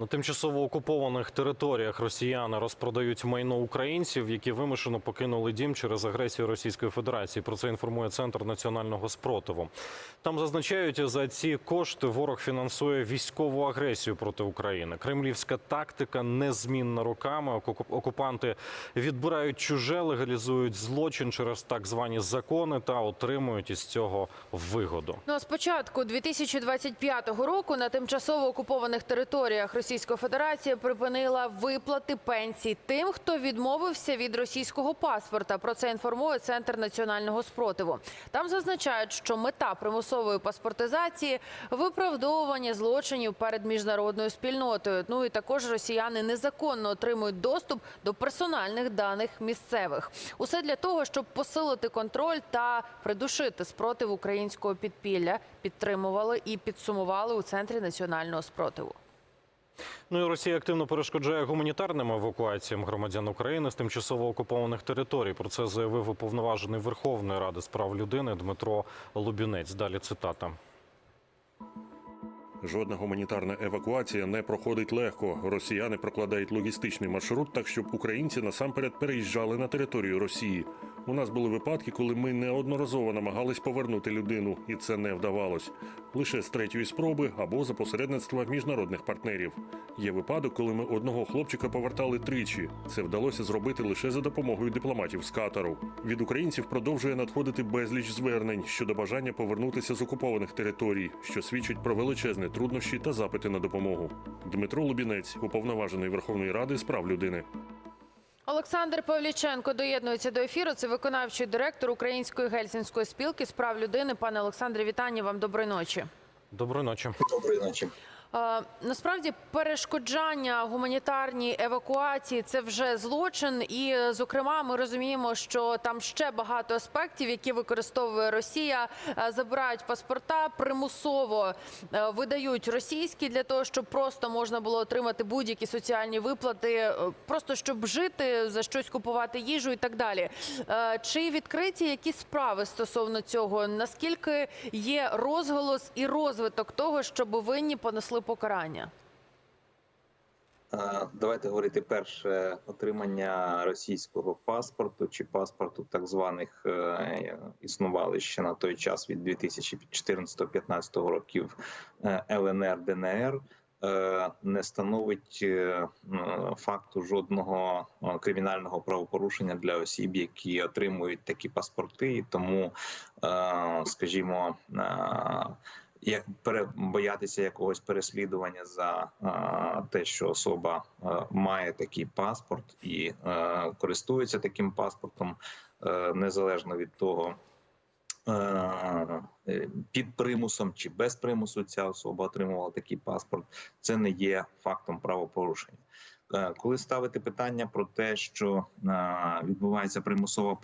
На тимчасово окупованих територіях росіяни розпродають майно українців, які вимушено покинули дім через агресію Російської Федерації. Про це інформує Центр національного спротиву. Там зазначають, за ці кошти ворог фінансує військову агресію проти України. Кремлівська тактика незмінна роками. Оку- Окупанти відбирають чуже, легалізують злочин через так звані закони та отримують із цього вигоду. Ну, а з початку 2025 року на тимчасово окупованих територіях Російської Федерації припинила виплати пенсій тим, хто відмовився від російського паспорта. Про це інформує Центр національного спротиву. Там зазначають, що мета примусової паспортизації виправдовування злочинів перед міжнародною спільнотою. Ну і також росіяни незаконно отримують доступ до персональних даних місцевих. Усе для того, щоб посилити контроль та придушити спротив українського підпілля. Підтримували і підсумували у центрі національного спротиву. Ну і Росія активно перешкоджає гуманітарним евакуаціям громадян України з тимчасово окупованих територій. Про це заявив уповноважений Верховної Ради з прав людини Дмитро Лубінець. Далі цитата. Жодна гуманітарна евакуація не проходить легко. Росіяни прокладають логістичний маршрут так, щоб українці насамперед переїжджали на територію Росії. У нас були випадки, коли ми неодноразово намагались повернути людину, і це не вдавалось. Лише з третьої спроби або за посередництва міжнародних партнерів. Є випадок, коли ми одного хлопчика повертали тричі. Це вдалося зробити лише за допомогою дипломатів з Катару. Від українців продовжує надходити безліч звернень щодо бажання повернутися з окупованих територій, що свідчить про величезні труднощі та запити на допомогу. Дмитро Лубінець, уповноважений Верховної Ради з прав людини. Олександр Павліченко доєднується до ефіру. Це виконавчий директор Української гельсінської спілки з прав людини. Пане Олександре, вітання вам. Доброї ночі. Доброї ночі. Доброї ночі. Е, Насправді перешкоджання гуманітарній евакуації це вже злочин, і зокрема ми розуміємо, що там ще багато аспектів, які використовує Росія. Е, Забирають паспорта, примусово е, видають російські для того, щоб просто можна було отримати будь-які соціальні виплати, просто щоб жити, за щось купувати їжу і так далі. Чи відкриті якісь справи стосовно цього? Наскільки є розголос і розвиток того, щоб винні понесли покарання? Е, Давайте говорити перше отримання російського паспорту чи паспорту так званих е, існували ще на той час від 2014-15 років е, ЛНР ДНР. Не становить факту жодного кримінального правопорушення для осіб, які отримують такі паспорти, тому, скажімо, як пере, боятися якогось переслідування за е, те, що особа е, має такий паспорт і е, користується таким паспортом, е, незалежно від того. е, е, Під примусом чи без примусу ця особа отримувала такий паспорт. Це не є фактом правопорушення. Коли ставити питання про те, що відбувається примусова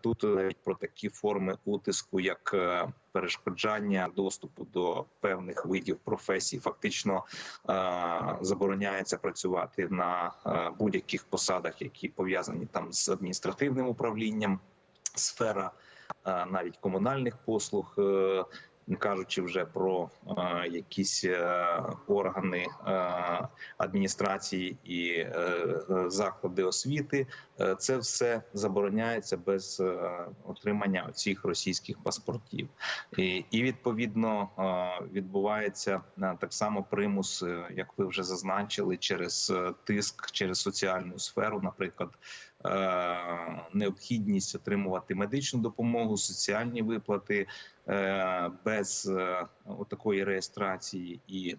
Тут навіть про такі форми утиску, як е, перешкоджання доступу до певних видів професій, фактично е, забороняється працювати на е, будь-яких посадах, які пов'язані там з адміністративним управлінням, сфера е, навіть комунальних послуг. Не кажучи вже про е, якісь е, органи е, адміністрації і е, е, заклади освіти, Е, це все забороняється без е, отримання цих російських паспортів, і, і відповідно е, відбувається е, так само примус, е, як ви вже зазначили, через е, тиск, через соціальну сферу, наприклад. е, Необхідність отримувати медичну допомогу, соціальні виплати без е, такої реєстрації і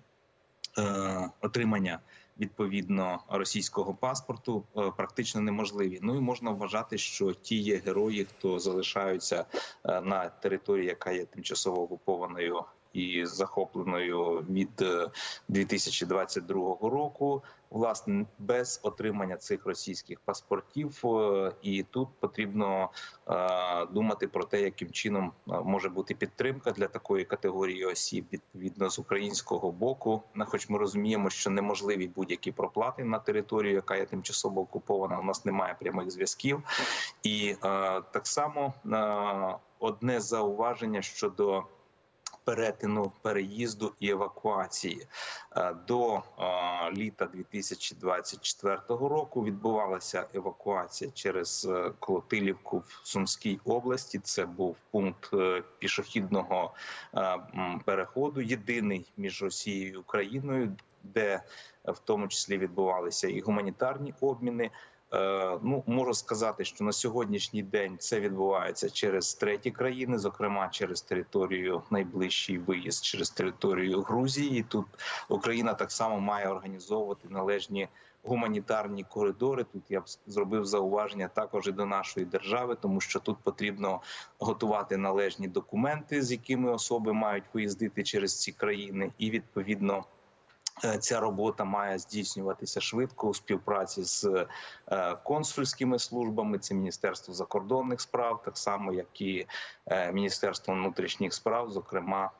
е, отримання відповідно російського паспорту е, практично неможливі. Ну і можна вважати, що ті є герої, хто залишаються е, на території, яка є тимчасово окупованою. І захопленою від е, 2022 року, власне, без отримання цих російських паспортів, Е, і тут потрібно е, думати про те, яким чином е, може бути підтримка для такої категорії осіб відповідно з українського боку. Хоч ми розуміємо, що неможливі будь-які проплати на територію, яка є тимчасово окупована. У нас немає прямих зв'язків, і е, так само. Е, одне зауваження щодо перетину переїзду і евакуації Е, до е, літа 2024 року відбувалася евакуація через е, Колотилівку в Сумській області. Це був пункт пішохідного переходу, єдиний між Росією і Україною, де в тому числі відбувалися і гуманітарні обміни. Е, Ну можу сказати, що на сьогоднішній день це відбувається через треті країни, зокрема через територію найближчий виїзд через територію Грузії. Тут Україна так само має організовувати належні гуманітарні коридори. Тут я б зробив зауваження також і до нашої держави, тому що тут потрібно готувати належні документи, з якими особи мають виїздити через ці країни, і відповідно. Е, Ця робота має здійснюватися швидко у співпраці з е, консульськими службами. Це Міністерство закордонних справ, так само як і е, Міністерство внутрішніх справ. Зокрема,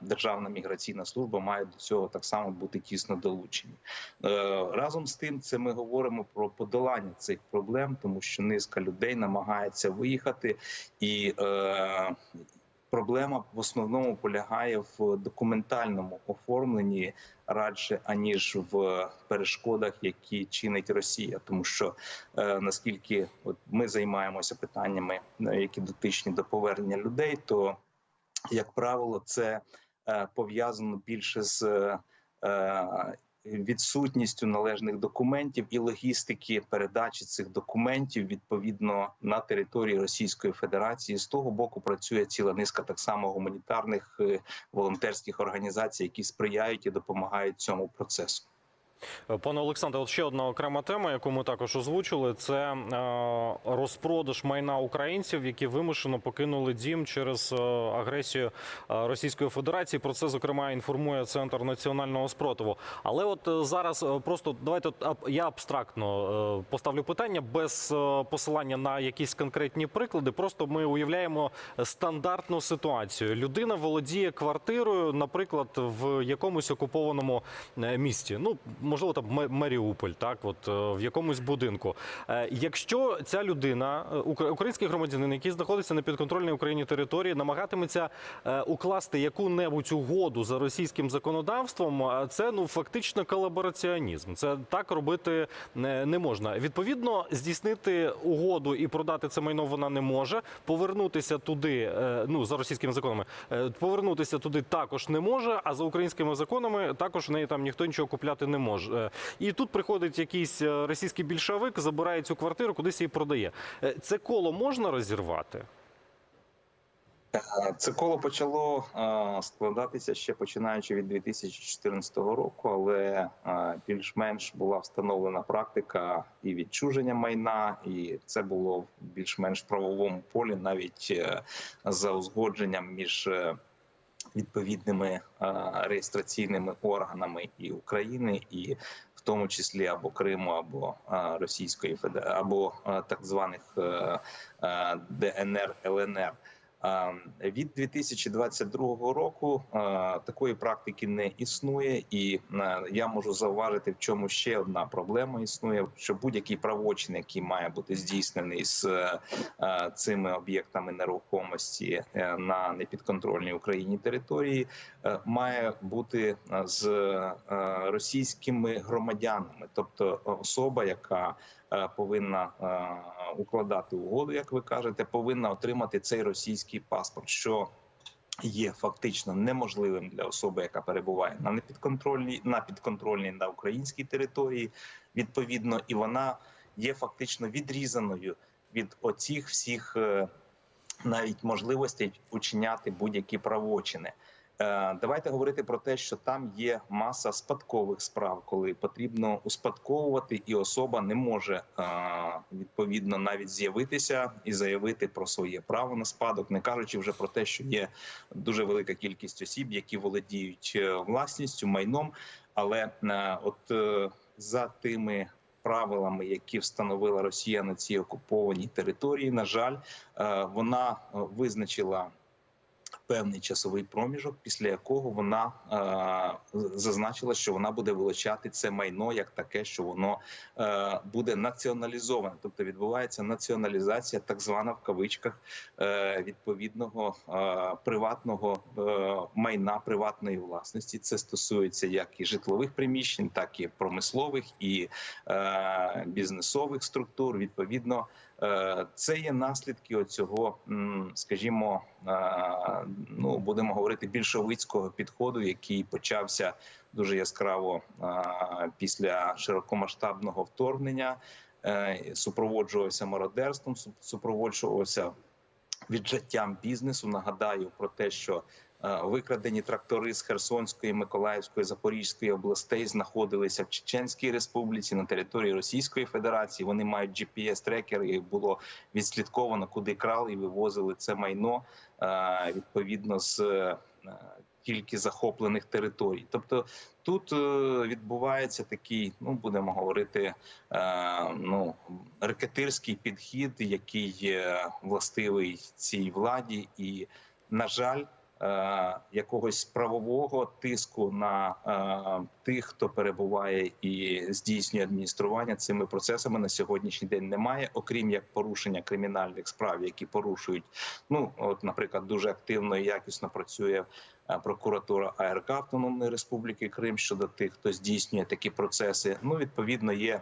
Державна міграційна служба має до цього так само бути тісно долучені. Разом з тим, це ми говоримо про подолання цих проблем, тому що низка людей намагається виїхати і. Проблема в основному полягає в документальному оформленні радше аніж в перешкодах, які чинить Росія, тому що е, наскільки от ми займаємося питаннями, е, які дотичні до повернення людей, то як правило, це е, пов'язано більше з е, відсутністю належних документів і логістики передачі цих документів відповідно на території Російської Федерації. З того боку працює ціла низка так само гуманітарних е, волонтерських організацій, які сприяють і допомагають цьому процесу. Пане Олександре, от ще одна окрема тема, яку ми також озвучили, це е, розпродаж майна українців, які вимушено покинули дім через е, агресію е, Російської Федерації. Про це зокрема інформує центр національного спротиву. Але от зараз просто давайте я абстрактно поставлю питання без посилання на якісь конкретні приклади. Просто ми уявляємо стандартну ситуацію. Людина володіє квартирою, наприклад, в якомусь окупованому місті. Ну можливо, там Маріуполь, так от е, в якомусь будинку. Е, Якщо ця людина, е, український громадянин, який знаходиться на підконтрольній Україні території, намагатиметься укласти яку-небудь угоду за російським законодавством, це ну фактично колабораціонізм. Це так робити не, можна. Відповідно, здійснити угоду і продати це майно вона не може. Повернутися туди, ну за російськими законами, повернутися туди також не може. А за українськими законами також в неї там ніхто нічого купляти не може. Е, І тут приходить якийсь е, російський більшовик, забирає цю квартиру, кудись її продає. Е, Це коло можна розірвати? Це коло почало складатися ще починаючи від 2014 року, але більш-менш була встановлена практика і відчуження майна, і це було в більш-менш правовому полі, навіть за узгодженням між відповідними е, реєстраційними органами і України, і в тому числі або Криму, або е, Російської Федерації, або е, так званих ДНР ЛНР. Від 2022 року такої практики не існує, і я можу зауважити, в чому ще одна проблема існує: що будь-який правочин, який має бути здійснений з е, цими об'єктами нерухомості е, на непідконтрольній Україні території, е, має бути з російськими громадянами, тобто особа, яка повинна укладати угоду, як ви кажете, повинна отримати цей російський паспорт, що є фактично неможливим для особи, яка перебуває на непідконтрольній на підконтрольній на українській території, відповідно, і вона є фактично відрізаною від оцих всіх е, навіть можливостей учиняти будь-які правочини. Е, Давайте говорити про те, що там є маса спадкових справ, коли потрібно успадковувати, і особа не може е, відповідно навіть з'явитися і заявити про своє право на спадок, не кажучи вже про те, що є дуже велика кількість осіб, які володіють е, власністю, майном. Але от за тими правилами, які встановила Росія на цій окупованій території, на жаль, вона визначила певний часовий проміжок, після якого вона е, зазначила, що вона буде вилучати це майно як таке, що воно е, буде націоналізоване, тобто відбувається націоналізація, так звана в кавичках е, відповідного е, приватного е, майна приватної власності. Це стосується як і житлових приміщень, так і промислових і е, бізнесових структур. Відповідно, е, це є наслідки оцього, скажімо, е, ну будемо говорити більшовицького підходу, який почався дуже яскраво після широкомасштабного вторгнення. е, Супроводжувався мародерством, су- супроводжувався віджаттям бізнесу. Нагадаю про те, що викрадені трактори з Херсонської, Миколаївської, Запорізької областей знаходилися в Чеченській Республіці на території Російської Федерації. Вони мають GPS-трекери, їх було відслідковано, куди крали і вивозили це майно е, відповідно з е, тільки захоплених територій. Тобто тут е, відбувається такий, ну будемо говорити, е, ну рекетирський підхід, який властивий цій владі, і на жаль. Е, Якогось правового тиску на е, тих, хто перебуває і здійснює адміністрування цими процесами на сьогоднішній день немає, окрім як порушення кримінальних справ, які порушують. Ну от, наприклад, дуже активно і якісно працює е, прокуратура АРК Автономної Республіки Крим щодо тих, хто здійснює такі процеси. Ну відповідно є.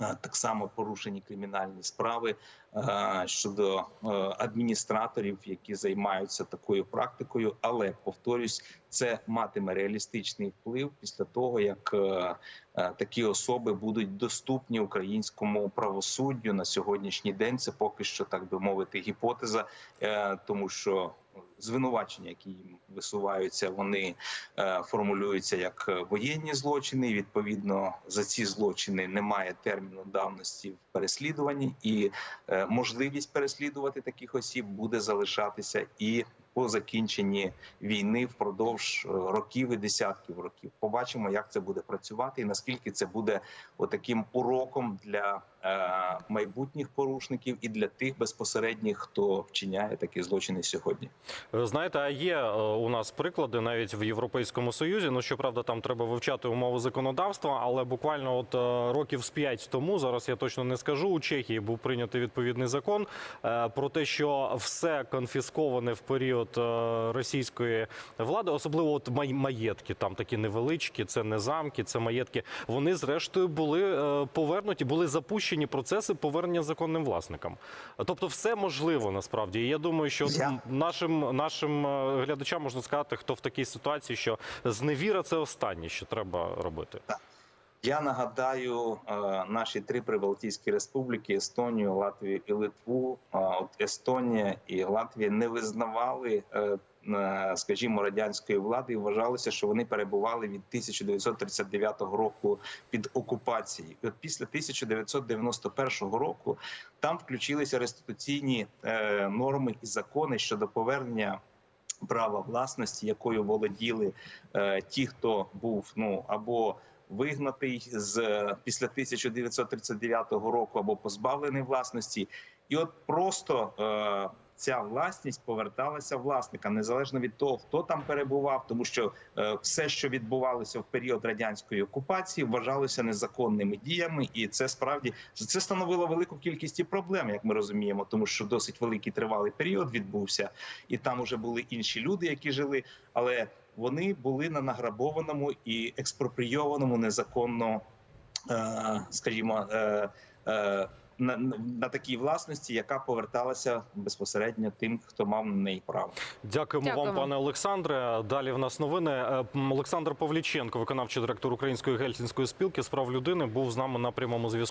Е, Так само порушені кримінальні справи е, щодо е, адміністраторів, які займаються такою практикою. Але повторюсь, це матиме реалістичний вплив після того, як такі особи будуть доступні українському правосуддю на сьогоднішній день. Це поки що так би мовити, гіпотеза, тому що звинувачення, які їм висуваються, вони е, формулюються як е, воєнні злочини. Відповідно, за ці злочини немає терміну давності в переслідуванні, і е, можливість переслідувати таких осіб буде залишатися і по закінченні війни впродовж е, років і десятків років. Побачимо, як це буде працювати, і наскільки це буде отаким уроком для е, майбутніх порушників і для тих безпосередніх, хто вчиняє такі злочини сьогодні. Е, Знаєте, а є у нас приклади навіть в Європейському Союзі. Ну щоправда, там треба вивчати умови законодавства, але буквально от років з п'ять тому, зараз я точно не скажу. У Чехії був прийнятий відповідний закон про те, що все конфісковане в період е, російської влади, особливо от маєтки, там такі невеличкі, це не замки, це маєтки. Вони зрештою були е, повернуті, були запущені процеси повернення законним власникам. Тобто, все можливо насправді. І я думаю, що Я- нашим нашим е, глядачам можна сказати, хто в такій ситуації, що зневіра це останнє, що треба робити. Я нагадаю е, наші три прибалтійські республіки Естонію, Латвію і Литву. Е, От Естонія і Латвія не визнавали. е, Скажімо, радянської влади і вважалося, що вони перебували від 1939 року під окупацією. І От після 1991 року там включилися реституційні норми і закони щодо повернення права власності, якою володіли ті, хто був ну або вигнатий з після 1939 року, або позбавлений власності, і от просто е, ця власність поверталася власникам, незалежно від того, хто там перебував, тому що е, все, що відбувалося в період радянської окупації, вважалося незаконними діями, і це справді це становило велику кількість проблем, як ми розуміємо, тому що досить великий тривалий період відбувся, і там уже були інші люди, які жили, але вони були на награбованому і експропрійованому незаконно, е, скажімо, е, е, на, на такій власності, яка поверталася безпосередньо тим, хто мав на неї право. Дякуємо, Дякуємо. вам, пане Олександре. Далі в нас новини. Олександр Павліченко, виконавчий директор Української гельсінської спілки з прав людини, був з нами на прямому зв'язку.